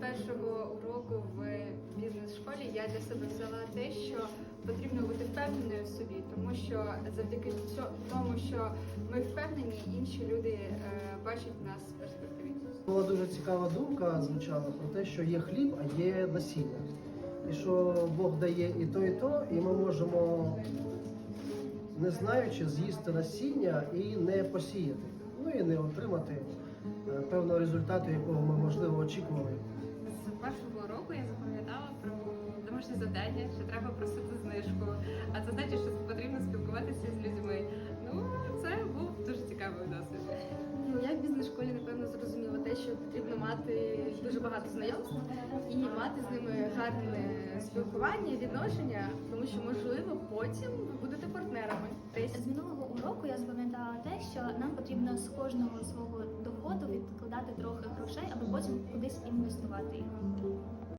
першого уроку в бізнес-школі я для себе взяла те, що потрібно бути впевненою в собі, тому що завдяки тому, що ми впевнені, інші люди е, бачать нас в перспективі. Була дуже цікава думка звучала про те, що є хліб, а є насіння. І що Бог дає і то, і то, і ми можемо, не знаючи, з'їсти насіння і не посіяти. Ну і не отримати е, певного результату, якого ми можливо очікували. Першого року я запам'ятала про домашнє завдання, що треба просити знижку. А це значить, що потрібно спілкуватися з людьми. Ну, це був дуже цікавий досвід. Ну, я в бізнес-школі, напевно, зрозуміла те, що потрібно мати дуже багато знайомств і мати з ними гарне спілкування, відношення, тому що, можливо, потім ви будете партнерами. Десь З минулого уроку я запам'ятала те, що нам потрібно з кожного свого доходу трохи грошей, аби потім кудись інвестувати їх.